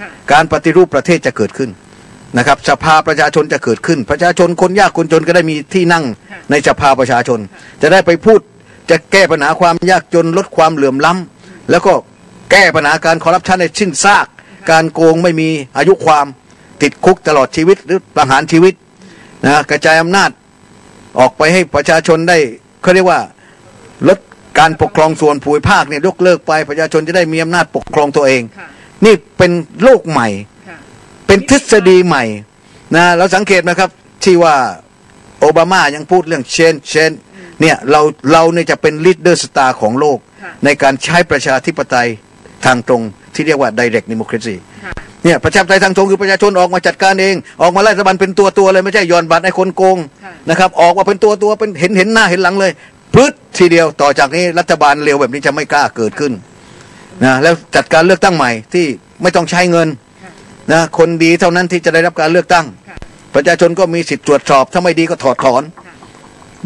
ค่ะการปฏิรูปประเทศจะเกิดขึ้นนะครับสภาประชาชนจะเกิดขึ้น ประชาชนคนยากคนจนก็ได้มีที่นั่งค่ะในสภาประชาชน จะได้ไปพูดจะแก้ปัญหาความยากจนลดความเหลื่อมล้ำแล้วก็แก้ปัญหาการคอร์รัปชันในสิ้นซาก การโกงไม่มีอายุความติดคุกตลอดชีวิตหรือประหารชีวิตนะกระจายอำนาจออกไปให้ประชาชนได้เขาเรียกว่าลดการปกครองส่วนภูมิภาคเนี่ยยกเลิกไปประชาชนจะได้มีอำนาจปกครองตัวเองค่ะ นี่เป็นโลกใหม่ค่ะเป็นทฤษฎีใหม่นะเราสังเกตนะครับ ที่ว่าโอบามายังพูดเรื่องเชนเชนเนี่ยเราเราเนี่ยจะเป็นลีดเดอร์สตาร์ของโลกค่ะในการใช้ประชาธิปไตยทางตรงที่เรียกว่า direct democracy ค่ะเนี่ยประชาธิปไตยทางตรงคือประชาชนออกมาจัดการเอง ออกมาไล่รัฐบาลเป็นตัวตัวๆเลยไม่ใช่ย้อนบัตรให้คนโกงค่ะนะครับออกมาเป็นตัวตัวๆเป็นเห็นเห็นหน้าเห็นหลังเลย พลึดทีเดียวต่อจากนี้รัฐบาลเร็วแบบนี้จะไม่กล้าเกิดขึ้น นะแล้วจัดการเลือกตั้งใหม่ที่ไม่ต้องใช้เงินค่ะนะคนดีเท่านั้นที่จะได้รับการเลือกตั้งค่ะประชาชนก็มีสิทธิ์ตรวจสอบถ้าไม่ดีก็ถอดถอนค่ะ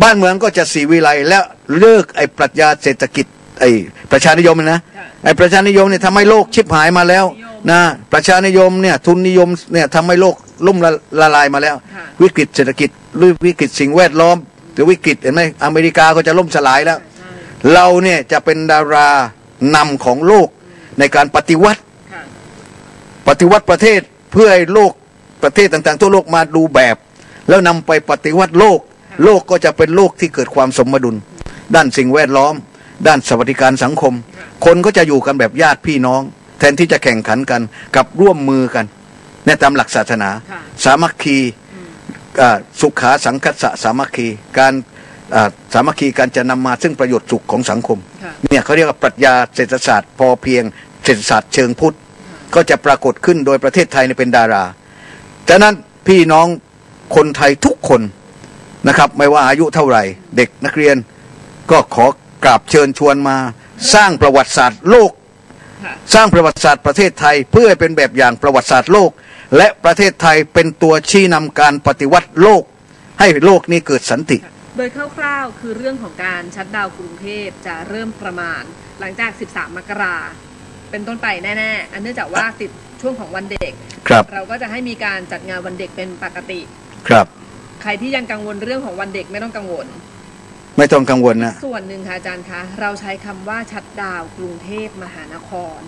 บ้านเมืองก็จะสีวิไลและเลิกไอ้ปรัชญาเศรษฐกิจไอ้ประชานิยมนะค่ะไอ้ประชานิยมเนี่ยทำให้โลกชิบหายมาแล้วนิยมนะประชานิยมเนี่ยทุนนิยมเนี่ยทำให้โลกล่มละละลายมาแล้วค่ะวิกฤตเศรษฐกิจหรือวิกฤตสิ่งแวดล้อมหรือวิกฤตเห็นไหมอเมริกาก็จะล่มสลายแล้วใช่เราเนี่ยจะเป็นดารา นำของโลกในการปฏิวัติค่ะปฏิวัติประเทศเพื่อให้โลกประเทศต่างๆ ทั่วโลกมาดูแบบ แล้วนำไปปฏิวัติโลก โลกก็จะเป็นโลกที่เกิดความสมดุล ด้านสิ่งแวดล้อม ด้านสวัสดิการสังคม คนก็จะอยู่กันแบบญาติพี่น้อง แทนที่จะแข่งขันกันกับร่วมมือกันเนี่ยตามหลักศาสนาค่ะสามัคคีอ่าสุขาสังคสะสามัคคี การอ่า สามัคคีการจะนำมาซึ่งประโยชน์สุขของสังคมค่ะเนี่ยเขาเรียกว่าปรัชญาเศรษฐศาสตร์พอเพียงเศรษฐศาสตร์เชิงพุทธก็จะปรากฏขึ้นโดยประเทศไทยเนี่ยเป็นดาราฉะนั้นพี่น้องคนไทยทุกคนนะครับ ไม่ว่าอายุเท่าไหร่ เด็กนักเรียนก็ขอกราบเชิญชวนมา สร้างประวัติศาสตร์โลกค่ะสร้างประวัติศาสตร์ประเทศไทยเพื่อให้เป็นแบบอย่างประวัติศาสตร์โลก และประเทศไทยเป็นตัวชี้นำการปฏิวัติโลก ให้โลกนี้เกิดสันติโดยคร่าวๆ คือเรื่องของการชัดดาวน์กรุงเทพจะเริ่มประมาณหลังจาก 13 มกราเป็นต้นไปแน่ๆ อันเนื่องจากว่าติดช่วงของวันเด็ก ครับ เราก็จะให้มีการจัดงานวันเด็กเป็นปกติ ครับ ใครที่ยังกังวลเรื่องของวันเด็กไม่ต้องกังวล ไม่ต้องกังวลนะ ส่วนหนึ่งค่ะอาจารย์คะ เราใช้คำว่าชัดดาวน์กรุงเทพมหานคร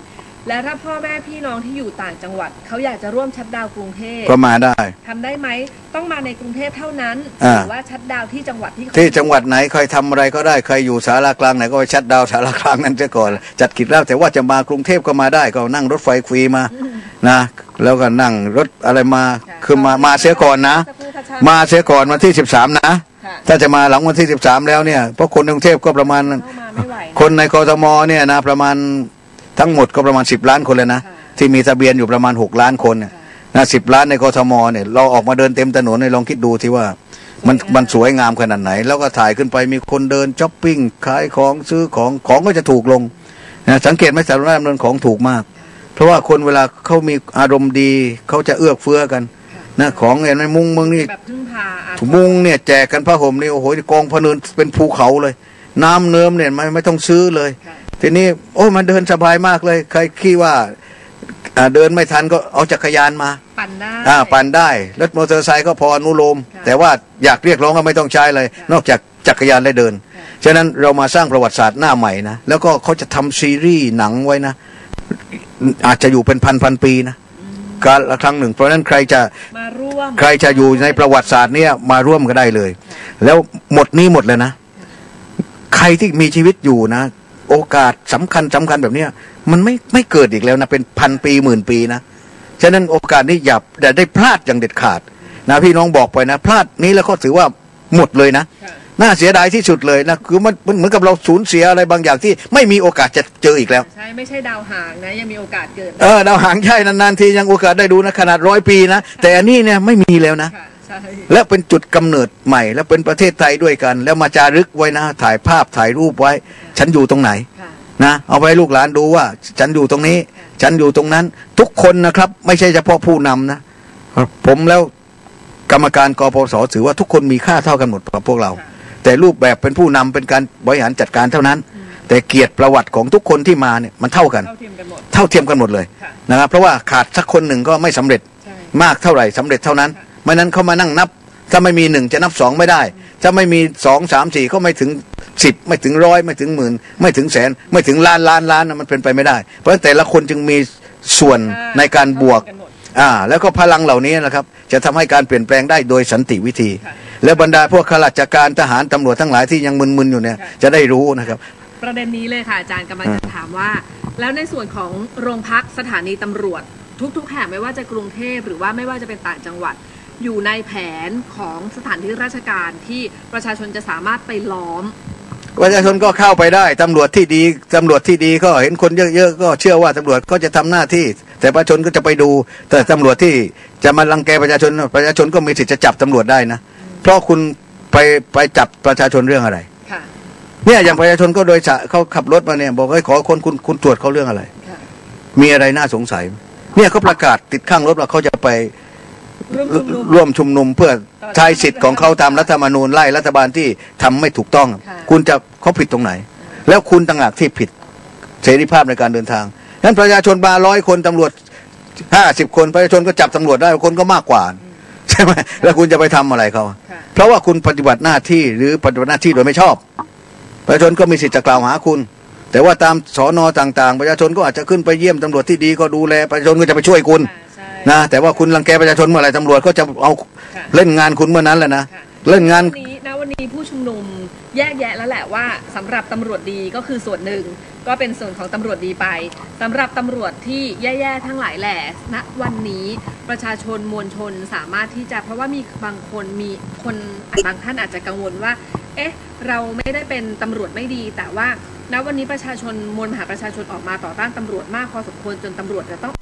และถ้าพ่อแม่พี่น้องที่อยู่ต่างจังหวัด เขาอยากจะร่วมชัดดาวน์กรุงเทพก็มาได้ ทำได้ไหมต้องมาในกรุงเทพเท่านั้นอ่าหรือว่าชัดดาวน์ที่จังหวัดที่เขาที่จังหวัดไหนใครทำอะไรก็ได้ใครอยู่สารากลางไหนก็ไปชัดดาวน์สารากลางนั้นจะก่อน จัดกิจแล้วแต่ว่าจะมากรุงเทพก็มาได้ก็นั่งรถไฟฟรีมานะแล้วก็นั่งรถอะไรมาค่ะคือมามาเสียก่อนนะ สักครู่ค่ะชมาเสียก่อนวันที่ 13 นะ ค่ะถ้าจะมาหลังวันที่ 13 แล้วเนี่ยเพราะคนในกรุงเทพก็ประมาณ เข้ามาไม่ไหวคนในกทมเนี่ยนะประมาณ ทั้งหมดก็ประมาณ 10 ล้านคนเลยนะค่ะที่มีทะเบียนอยู่ประมาณ 6 ล้านคนเนี่ยค่ะนะสิล้านในกทมเนี่ยเราออกมาเดินเต็มถนนเนี่ยลองคิดดูที่ว่ามันสวยงามมันสวยงามขนาดไหน แล้วก็ถ่ายขึ้นไปมีคนเดินช้อปปิ้งขายของซื้อของของก็จะถูกลงนะสังเกตไหมสาธารณะดำเนินของถูกมาก เพราะว่าคนเวลาเขามีอารมณ์ดีเขาจะเอื้อเฟื้อกันนะของเห็นไหมมุ้งมึงนี่แบบพึ่งพาอามุ้งเนี่ยแจกกันผ้าห่มนี่โอ้โหกองพะเนินเป็นภูเขาเลย น้ำเนิ้มเนี่ยไม่ไม่ต้องซื้อเลยค่ะ ทีนี้ โอ้ยมันเดินสบายมากเลย ใครคิดว่าอ่าเดินไม่ทันก็เอาจักรยานมา ปั่นได้อ่าปั่นได้รถมอเตอร์ไซค์ก็พออนุโลมค่ะแต่ว่าอยากเรียกร้องก็ไม่ต้องใช้เลยค่ะนอกจากจักรยานและเดินค่ะฉะนั้นเรามาสร้างประวัติศาสตร์หน้าใหม่นะแล้วก็เขาจะทำซีรีส์หนังไว้นะ อาจจะอยู่เป็นพันพันปีนะการละครั้งหนึ่ง เพราะฉะนั้นใครจะมาร่วมใครจะอยู่ในประวัติศาสตร์เนี่ยมาร่วมก็ได้เลย แล้วหมดนี้หมดเลยนะ ใครที่มีชีวิตอยู่นะ โอกาสสำคัญสำคัญแบบเนี้ยมันไม่ไม่เกิดอีกแล้วนะเป็นพันปีหมื่นปีนะฉะนั้นโอกาสนี้อย่าอย่าได้พลาดอย่างเด็ดขาดนะพี่น้องบอกไปนะ พลาดนี้แล้วก็ถือว่าหมดเลยนะค่ะน่าเสียดายที่สุดเลยนะคือมันมันเหมือนกับเราสูญเสียอะไรบางอย่างที่ไม่มีโอกาสจะเจออีกแล้วใช่ไม่ใช่ดาวหางนะยังมีโอกาสเกิดเออดาวหางใช่นานๆทียังโอกาสได้ดูนะขนาดร้อยปีนะแต่อันนี้เนี่ยไม่มีแล้วนะค่ะใช่ และเป็นจุดกำเนิดใหม่ และเป็นประเทศไทยด้วยกัน แล้วมาจารึกไว้นะ ถ่ายภาพถ่ายรูปไว้ ฉันอยู่ตรงไหนค่ะนะเอาไว้ลูกหลานดูว่า ฉันอยู่ตรงนี้ ฉันอยู่ตรงนั้น ทุกคนนะครับ ไม่ใช่เฉพาะผู้นำนะผมแล้วกรรมการกปสถือว่าทุกคนมีค่าเท่ากันหมดกับพวกเราค่ะแต่รูปแบบเป็นผู้นำเป็นการบริหารจัดการเท่านั้น แต่เกียรติประวัติของทุกคนที่มาเนี่ยมันเท่ากัน เท่าเทียมกันหมดเท่าเทียมกันหมดเลยค่ะนะครับเพราะว่าขาดสักคนหนึ่งก็ไม่สำเร็จใช่มากเท่าไหร่สำเร็จเท่านั้นค่ะ ไม่นั้นเขามานั่งนับ ถ้าไม่มีหนึ่งจะนับสองไม่ได้ ถ้าไม่มีสองสามสี่ก็ไม่ถึงสิบไม่ถึงร้อยไม่ถึงหมื่นไม่ถึงแสน ไม่ถึงล้านล้านล้านนะมันเป็นไปไม่ได้ เพราะฉะนั้นแต่ละคนจึงมีส่วนในการบวกเท่าเทียมนหมดอ่าแล้วก็พลังเหล่านี้นะครับ จะทำให้การเปลี่ยนแปลงได้โดยสันติวิธีค่ะแล้วบรรดาพวกข้าราชการทหารตำรวจทั้งหลายที่ยังมึนๆอยู่เนี่ยค่ะจะได้รู้นะครับ ประเด็นนี้เลยค่ะอาจารย์กำลังจะถามว่า แล้วในส่วนของโรงพักสถานีตำรวจ ทุกๆแห่งไม่ว่าจะกรุงเทพหรือว่าไม่ว่าจะเป็นต่างจังหวัด อยู่ในแผนของสถานที่ราชการที่ประชาชนจะสามารถไปล้อมประชาชนก็เข้าไปได้ตำรวจที่ดีตำรวจที่ดีก็เห็นคนเยอะๆก็เชื่อว่าตำรวจก็จะทำหน้าที่ แต่ประชาชนก็จะไปดู แต่ตำรวจที่จะมารังแกประชาชนประชาชนก็มีสิทธิ์จะจับตำรวจได้นะ เพราะคุณไปไปจับประชาชนเรื่องอะไรค่ะเนี่ยอย่างประชาชนก็โดยสารเขาขับรถมาเนี่ยบอกให้ยขอคนคุณคุณตรวจเขาเรื่องอะไรค่ะมีอะไรน่าสงสัย เนี่ยเขาประกาศติดข้างรถว่าเขาจะไป ร่วมชุมนุมร่วมชุมนุมเพื่อใช้สิทธิ์ของเขาตามรัฐธรรมนูญไล่รัฐบาลที่ทำไม่ถูกต้องค่ะคุณจะเขาผิดตรงไหน แล้วคุณต่างหากที่ผิดเสรีภาพในการเดินทางนั้นประชาชนมาร้อยคนตำรวจห้าสิบคนประชาชนก็จับตำรวจได้คนก็มากกว่าใช่ไหมแล้วคุณจะไปทำอะไรเขาค่ะเพราะว่าคุณปฏิบัติหน้าที่หรือปฏิบัติหน้าที่โดยไม่ชอบประชาชนก็มีสิทธิ์จะกล่าวหาคุณ แต่ว่าตามสอนอต่าง ๆ ประชาชนก็อาจจะขึ้นไปเยี่ยมตำรวจที่ดีก็ดูแลประชาชนก็จะไปช่วยคุณค่ะใช่ นะแต่ว่าคุณรังแกประชาชนเมื่อไหร่ตำรวจก็จะเอาค่ะเล่นงานคุณเมื่อนั้นแหละนะค่ะเล่นงานณวันนี้ณวันนี้ผู้ชุมนุมแยกแยะแล้วแหละว่าสำหรับตำรวจดีก็คือส่วนหนึ่งก็เป็นส่วนของตำรวจดีไปสำหรับตำรวจที่แย่ๆทั้งหลายแหล่ณวันนี้ประชาชนมวลชนสามารถที่จะเพราะว่ามีบางคนมีคนบางท่านอาจจะกังวลว่า เอ๊ะ เราไม่ได้เป็นตำรวจไม่ดี แต่ว่าณวันนี้ประชาชนมวลมหาประชาชนออกมาต่อต้านตำรวจมากพอสมควรจนตำรวจจะต้อง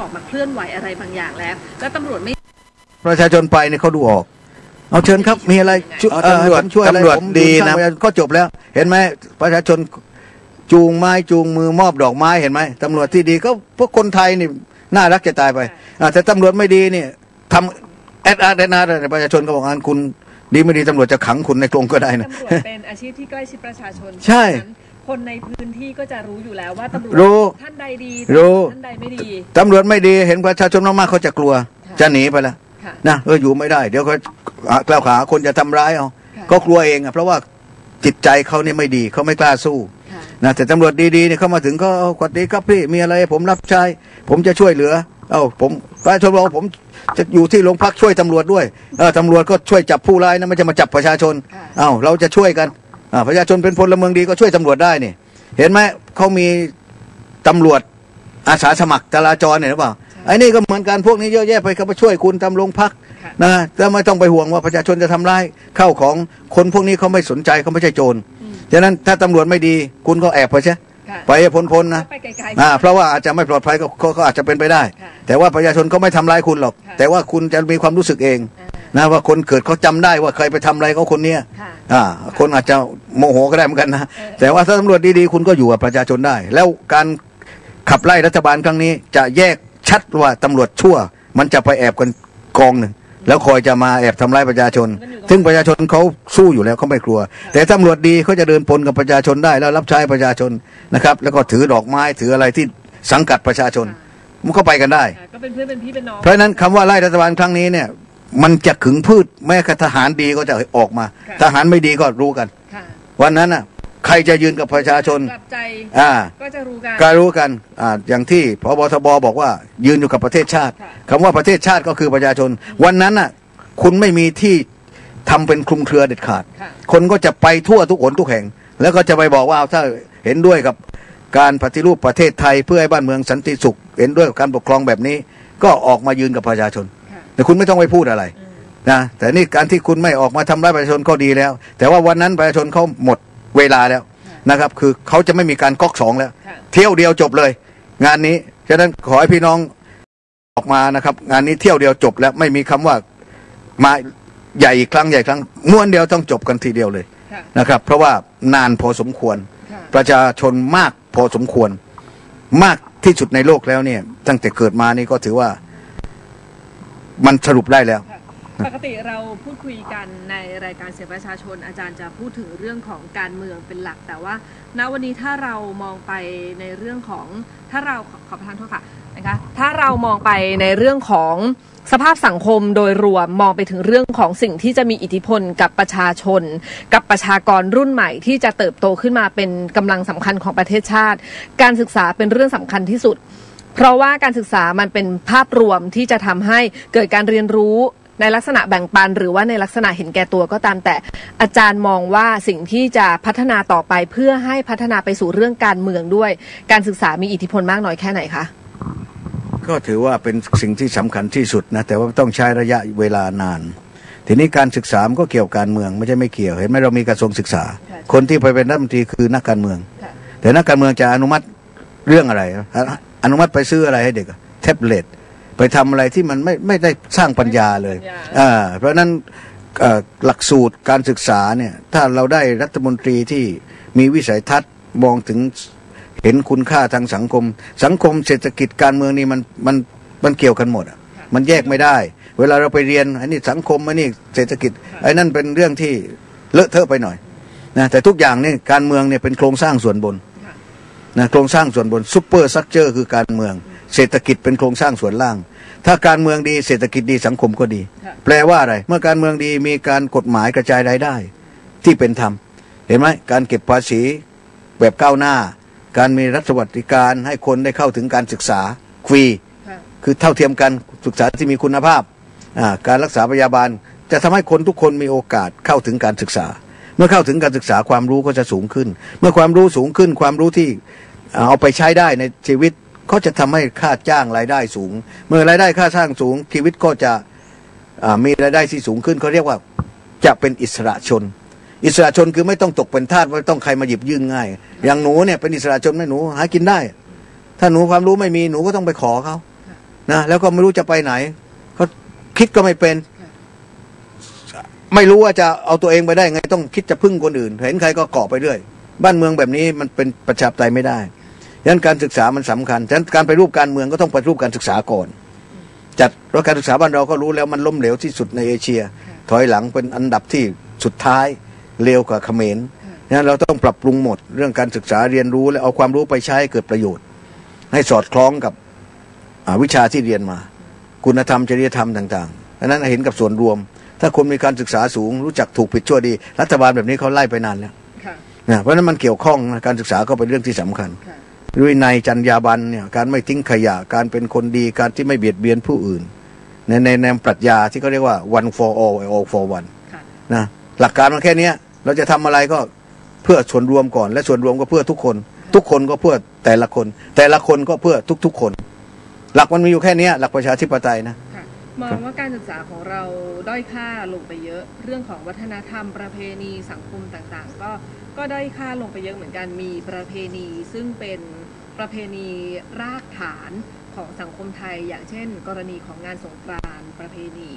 ออกมาเคลื่อนไหวอะไรบางอย่างแล้ว แล้วตำรวจไม่ประชาชนไปเนี่ยเขาดูออก เอาเชิญครับมีอะไรช่วยเอาเอ่อตำรวจผมช่วยอะไรตำรวจผมดีนะทางก็จบแล้ว เห็นไหมประชาชนจูงไม้จูงมือมอบดอกไม้เห็นไหมตำรวจที่ดีก็พวกคนไทยนี่น่ารักจะตายไปอ่าแต่ตำรวจไม่ดีเนี่ยทำแอดอาร์แอดอาร์ประชาชนก็บอกงานคุณ ดีไม่ดีตำรวจจะขังคุณในกรงก็ได้นะ ตำรวจเป็นอาชีพที่ใกล้ชิดประชาชนใช่ เพราะฉะนั้น คนในพื้นที่ก็จะรู้อยู่แล้วว่าตำรวจรู้ท่านใดดีรู้ ท่านใดไม่ดี ตำรวจไม่ดีเห็นประชาชนมากๆเขาจะกลัว ค่ะจะหนีไปแล้วค่ะนะเอออยู่ไม่ได้ เดี๋ยวเขากล่าวหาคนจะทำร้ายเอาค่ะ ก็กลัวเองอะเพราะว่าจิตใจเขาเนี่ยไม่ดีเขาไม่กล้าสู้ ค่ะ นะแต่ตำรวจดีๆเนี่ยเข้ามาถึงก็เอาสวัสดีครับพี่มีอะไรให้ผมรับใช้ผมจะช่วยเหลือ เอ้าผมประชาชนบอกผมจะอยู่ที่โรงพักช่วยตำรวจด้วยเออตำรวจก็ช่วยจับผู้ร้ายนะไม่ใช่มาจับประชาชนค่ะ เอ้าเราจะช่วยกันอ่า ประชาชนเป็นพลเมืองดีก็ช่วยตำรวจได้นี่ เห็นไหมเขามีตำรวจอาสาสมัครจราจรเนี่ยหรือเปล่าไอ้นี่ก็เหมือนกันพวกนี้เยอะแยะไปเขาไปช่วยคุณตามโรงพักค่ะนะแล้วไม่ต้องไปห่วงว่าประชาชนจะทำร้ายเข้าของคนพวกนี้เขาไม่สนใจเขาไม่ใช่โจรอืมฉะนั้นถ้าตำรวจไม่ดีคุณก็แอบไปใช่ค่ะไปให้พ้นๆนะไปไกลๆอ่าเพราะว่าอาจจะไม่ปลอดภัยก็ก็ก็อาจจะเป็นไปได้ค่ะแต่ว่าประชาชนเขาไม่ทำร้ายคุณหรอกค่ะแต่ว่าคุณจะมีความรู้สึกเองอ่า นะว่าคนเกิดเขาจำได้ว่าเคยไปทำอะไรเขาคนเนี้ยค่ะอ่า คนอาจจะโมโหก็ได้เหมือนกันนะเออแต่ว่าถ้าตำรวจดีๆคุณก็อยู่กับประชาชนได้ แล้วการขับไล่รัฐบาลครั้งนี้ จะแยกชัดว่าตำรวจชั่ว มันจะไปแอบกันกองหนึ่งแล้วคอยจะมาแอบทำร้ายประชาชน ซึ่งประชาชนเขาสู้อยู่แล้วเขาไม่กลัว แต่ตำรวจดีเขาจะเดินปนกับประชาชนได้ แล้วรับใช้ประชาชนนะครับ แล้วก็ถือดอกไม้ถืออะไรที่สังกัดประชาชนมันก็ไปกันได้อ่าก็เป็นเพื่อนเป็นพี่เป็นน้องเพราะฉะนั้นคำว่าไล่รัฐบาลครั้งนี้เนี่ย มันจะขึงพืช แม้กระทหารดีก็จะออกมา ค่ะ ทหารไม่ดีก็รู้กัน ค่ะวันนั้นน่ะ ใครจะยืนกับประชาชน กลับใจอ่า ก็จะรู้กัน ก็รู้กันอ่าอย่างที่พบทบบอกว่า ยืนอยู่กับประเทศชาติค่ะ คำว่าประเทศชาติก็คือประชาชน วันนั้นน่ะ คุณไม่มีที่ทำเป็นคลุมเครือเด็ดขาด ค่ะ คนก็จะไปทั่วทุกหนทุกแห่ง แล้วก็จะไปบอกว่าเอาถ้าเห็นด้วยกับการปฏิรูปประเทศไทยเพื่อให้บ้านเมืองสันติสุข เห็นด้วยกับการปกครองแบบนี้ ก็ออกมายืนกับประชาชนค่ะ แต่คุณไม่ต้องไปพูดอะไรอืมนะแต่นี่การที่คุณไม่ออกมาทำร้ายประชาชนก็ดีแล้ว แต่ว่าวันนั้นประชาชนเขาหมดเวลาแล้วนะครับ คือเขาจะไม่มีการก๊อกสองแล้วค่ะเที่ยวเดียวจบเลย งานนี้ฉะนั้นขอให้พี่น้องออกมานะครับ งานนี้เที่ยวเดียวจบแล้วไม่มีคำว่ามาใหญ่อีกครั้งใหญ่อีกครั้งม้วนเดียวต้องจบกันทีเดียวเลยค่ะนะครับ เพราะว่านานพอสมควรค่ะประชาชนมากพอสมควร มากที่สุดในโลกแล้วเนี่ย ตั้งแต่เกิดมานี่ก็ถือว่า มันสรุปได้แล้ว ปกติเราพูดคุยกันในรายการเสียงประชาชนอาจารย์จะพูดถึงเรื่องของการเมืองเป็นหลัก แต่ว่า ณวันนี้ถ้าเรามองไปในเรื่องของถ้าเราขอขอประทานโทษค่ะนะคะถ้าเรามองไปในเรื่องของสภาพสังคมโดยรวมมองไปถึงเรื่องของสิ่งที่จะมีอิทธิพลกับประชาชน กับประชากรรุ่นใหม่ ที่จะเติบโตขึ้นมาเป็นกำลังสำคัญของประเทศชาติ การศึกษาเป็นเรื่องสำคัญที่สุด เพราะว่าการศึกษามันเป็นภาพรวมที่จะทำให้เกิดการเรียนรู้ในลักษณะแบ่งปัน หรือว่าในลักษณะเห็นแก่ตัวก็ตาม แต่อาจารย์มองว่าสิ่งที่จะพัฒนาต่อไปเพื่อให้พัฒนาไปสู่เรื่องการเมืองด้วย การศึกษามีอิทธิพลมากน้อยแค่ไหนคะ ก็ถือว่าเป็นสิ่งที่สำคัญที่สุดนะแต่ว่าต้องใช้ระยะเวลานาน ทีนี้การศึกษามันก็เกี่ยวกับการเมืองไม่ใช่ไม่เกี่ยวเห็นไหมเรามีกระทรวงศึกษา ค่ะ คนที่ไปเป็นรัฐมนตรีคือนักการเมือง แต่นักการเมืองจะอนุมัติเรื่องอะไร อะอนุมัติไปซื้ออะไรให้เด็กอะแท็บเล็ตไปทำอะไรที่มันไม่ไม่ได้สร้างปัญญาเลยปัญญาอ่าเพราะฉะนั้นเอ่อหลักสูตรการศึกษาเนี่ยถ้าเราได้รัฐมนตรีที่มีวิสัยทัศน์มองถึงเห็นคุณค่าทางสังคม สังคมเศรษฐกิจการเมืองนี่มันมันมันเกี่ยวกันหมดอะมันแยกไม่ได้ เวลาเราไปเรียนอันนี้สังคมอันนี้เศรษฐกิจไอ้นั่นเป็นเรื่องที่เลอะเทอะไปหน่อยนะแต่ทุกอย่างนี่การเมืองเนี่ยเป็นโครงสร้างส่วนบนค่ะ นะโครงสร้างส่วนบนซูเปอร์ซักเจอร์คือการเมือง เศรษฐกิจเป็นโครงสร้างส่วนล่าง ถ้าการเมืองดีเศรษฐกิจดีสังคมก็ดีค่ะแปลว่าอะไร เมื่อการเมืองดีมีการกฎหมายกระจายรายได้ ที่เป็นธรรม เห็นไหมการเก็บภาษีแบบก้าวหน้า การมีรัฐสวัสดิการให้คนได้เข้าถึงการศึกษาฟรีค่ะคือเท่าเทียมกันศึกษาที่มีคุณภาพอ่าการรักษาพยาบาล จะทำให้คนทุกคนมีโอกาสเข้าถึงการศึกษา เมื่อเข้าถึงการศึกษาความรู้ก็จะสูงขึ้น เมื่อความรู้สูงขึ้นความรู้ที่อ่า เอาไปใช้ได้ในชีวิตก็จะทำให้ค่าจ้างรายได้สูง เมื่อรายได้ค่าจ้างสูง ชีวิตก็จะมีรายได้ที่สูงขึ้นเขาเรียกว่าจะเป็นอิสระชน อิสระชนคือไม่ต้องตกเป็นทาสไม่ต้องใครมาหยิบยื่นง่าย อย่างหนูเนี่ยเป็นอิสระชนไหม่หนูหากินได้ ถ้าหนูความรู้ไม่มีหนูก็ต้องไปขอเขานะแล้วก็ไม่รู้จะไปไหนเขาคิดก็ไม่เป็น ไม่รู้ว่าจะเอาตัวเองไปได้ไงต้องคิดจะพึ่งคนอื่น เห็นใครก็เกาะไปเรื่อยบ้านเมืองแบบนี้มันเป็นประชาธิปไตยไม่ได้ ฉะนั้นการศึกษามันสำคัญฉะนั้นการไปรูปการเมืองก็ต้องไปรูปการศึกษาก่อน จัดแล้วการศึกษาบ้านเราก็รู้แล้วมันล้มเหลวที่สุดในเอเชีย ถอยหลังเป็นอันดับที่สุดท้ายเร็วกว่าเขมรฉะนั้นเราต้องปรับปรุงหมดเรื่องการศึกษาเรียนรู้และเอาความรู้ไปใช้ให้เกิดประโยชน์ ให้สอดคล้องกับอ่าวิชาที่เรียนมา คุณธรรมจริยธรรมต่างๆอันนั้นเห็นกับส่วนรวม ถ้าคนมีการศึกษาสูง รู้จักถูกผิดชั่วดี รัฐบาลแบบนี้เขาไล่ไปนานแล้วค่ะนะเพราะฉะนั้นมันเกี่ยวข้องนะการศึกษาก็เป็นเรื่องที่สำคัญค่ะ ด้วยในยจรรยาบรรณเนี่ยการไม่ทิ้งขยะการเป็นคนดีการที่ไม่เบียดเบียนผู้อื่น ในในแนวปรัชญาที่เขาเรียกว่า one for all all for one ค่ะนะหลักการมันแค่เนี้ยเราจะทำอะไรก็เพื่อส่วนรวมก่อน และส่วนรวมก็เพื่อทุกคน ทุกคนก็เพื่อแต่ละคน แต่ละคนก็เพื่อทุกๆคน หลักมันมีอยู่แค่เนี้ยหลักประชาธิปไตยนะค่ะ มองว่าการศึกษาของเราด้อยค่าลงไปเยอะ เรื่องของวัฒนธรรม ประเพณีสังคมต่างๆ ก็ก็ด้อยค่าลงไปเยอะเหมือนกันมีประเพณี ซึ่งเป็นประเพณีรากฐานของสังคมไทย อย่างเช่น กรณีของงานสงกรานต์ประเพณี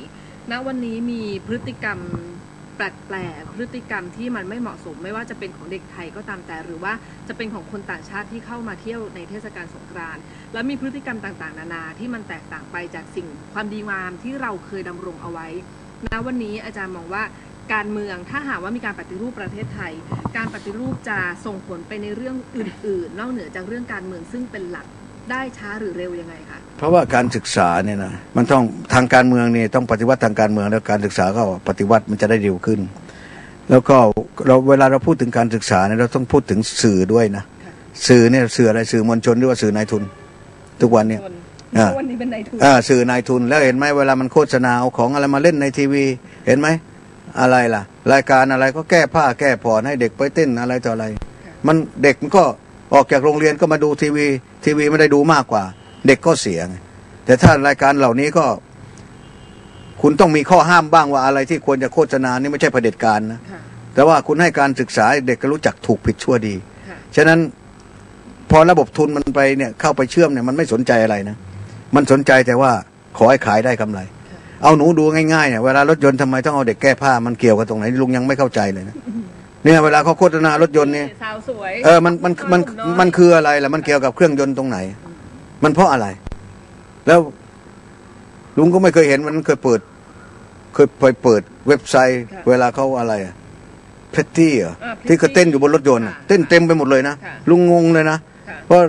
ณวันนี้มีพฤติกรรม ปลกๆพฤติกรรมที่มันไม่เหมาะสม ไม่ว่าจะเป็นของเด็กไทยก็ตามแต่ หรือว่าจะเป็นของคนต่างชาติที่เข้ามาเที่ยวในเทศกาลสงกรานต์แล้วมีพฤติกรรมต่างๆ นานาที่มันแตกต่างไปจากสิ่งความดีงามที่เราเคยดำรงเอาไว้ณวันนี้อาจารย์มองว่าการเมืองถ้าหากว่ามีการปฏิรูปประเทศไทย การปฏิรูปจะส่งผลไปในเรื่องอื่น ๆ นอกเหนือจากเรื่องการเมืองซึ่งเป็นหลัก ได้ช้าหรือเร็วยังไงคะเพราะว่าการศึกษาเนี่ยนะมันต้องทางการเมืองเนี่ยต้องปฏิวัติทางการเมืองแล้วการศึกษาก็ปฏิวัติมันจะได้เร็วขึ้น แล้วก็เราเวลาเราพูดถึงการศึกษาเนี่ยเราต้องพูดถึงสื่อด้วยนะค่ะสื่อเนี่ยสื่ออะไรสื่อมวลชนหรือว่าสื่อนายทุน ทุกวันเนี่ยคนอ่าวันนี้เป็นนายทุนอ่าสื่อนายทุนแล้วเห็นไหมเวลามันโฆษณาเอาของอะไรมาเล่นในทีวี เห็นไหมอะไรล่ะ รายการอะไรก็แก้ผ้าแก้ผ่อนให้เด็กไปเต้นอะไรต่ออะไร มันเด็กมันก็ ออกจากโรงเรียนก็มาดูทีวี ทีวีไม่ได้ดูมากกว่า เด็กก็เสียไงแต่ถ้ารายการเหล่านี้ก็ คุณต้องมีข้อห้ามบ้างว่าอะไรที่ควรจะโฆษณานี่ไม่ใช่เผด็จการนะค่ะแต่ว่าคุณให้การศึกษาเด็กก็รู้จักถูกผิดชั่วดีค่ะฉะนั้นพอระบบทุนมันไปเนี่ยเข้าไปเชื่อมเนี่ยมันไม่สนใจอะไรนะ มันสนใจแต่ว่าขอให้ขายได้กำไร เอาหนูดูง่ายๆเนี่ยเวลารถยนต์ทำไมต้องเอาเด็กแก้ผ้ามันเกี่ยวกับตรงไหนลุงยังไม่เข้าใจเลยนะ เนี่ยเวลาเขาโฆษณารถยนต์เนี่ยสาวสวยเออมันมันมันหนุ่มน้อยมันคืออะไรล่ะมันเกี่ยวกับเครื่องยนต์ตรงไหน มันเพราะอะไร แล้วลุงก็ไม่เคยเห็นมันเคยเปิด เคยไปเปิดเว็บไซต์ค่ะเวลาเขาอะไรอะเพตตี้เหรออ่า Petty ที่เขาเต้นอยู่บนรถยนต์อะค่ะเต้นเต็มไปหมดเลยนะค่ะลุงงงเลยนะค่ะเพราะ